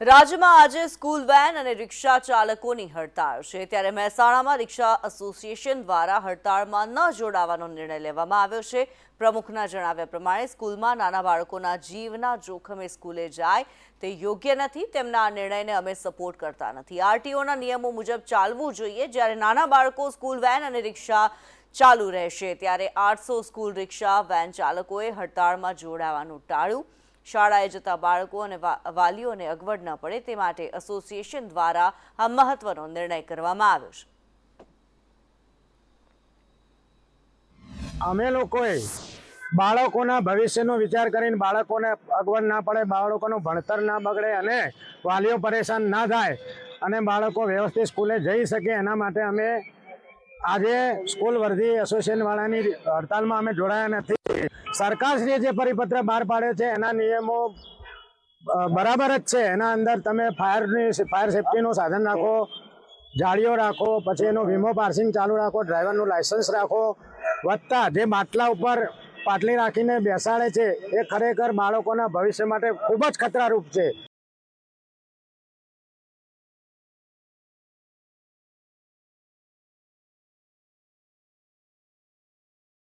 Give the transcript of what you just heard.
રાજ્યમાં આજે school van અને રિક્ષા ચાલકોની હડતાળ છે. ત્યારે મહેસાણામાં રિક્ષા એસોસિએશન દ્વારા હડતાળમાં ન જોડાવાનો નિર્ણય લેવામાં આવ્યો છે. પ્રમુખના જણાવ્યા પ્રમાણે સ્કૂલમાં નાના બાળકોના જીવના જોખમે સ્કૂલે જાય તે યોગ્ય નથી. તેમના આ નિર્ણયને અમે સપોર્ટ કરતા નથી. આરટીઓના નિયમો મુજબ ચાલવું જોઈએ. જ્યારે નાના બાળકો સ્કૂલ વેન અને રિક્ષા ચાલુ રહેશે, ત્યારે આઠસો સ્કૂલ રિક્ષા વેન ચાલકોએ હડતાળમાં જોડાવાનું ટાળ્યું. શાળાએ જતા બાળકો અને વાલીઓને અગવડ ન પડે તે માટે એસોસિએશન દ્વારા આ મહત્વનો નિર્ણય કરવામાં આવ્યો છે. અમે લોકોએ બાળકોના ભવિષ્યનો વિચાર કરીને બાળકોને અગવડ ના પડે, બાળકોનું ભણતર ના બગડે અને વાલીઓ પરેશાન ના થાય અને બાળકો વ્યવસ્થિત સ્કૂલે જઈ શકે એના માટે અમે આજે સ્કૂલ વર્ધી એસોસિએશન વાળાની હડતાલમાં અમે જોડાયા નથી. સરકારશ્રીએ જે પરિપત્ર બહાર પાડ્યો છે, એના નિયમો બરાબર જ છે. એના અંદર તમે ફાયરની, ફાયર સેફટીનું સાધન રાખો, જાળીઓ રાખો, પછી એનો વીમો પાર્સિંગ ચાલુ રાખો, ડ્રાઈવરનું લાયસન્સ રાખો. વત્તા જે બાટલા ઉપર પાટલી રાખીને બેસાડે છે, એ ખરેખર બાળકોના ભવિષ્ય માટે ખૂબ જ ખતરારૂપ છે.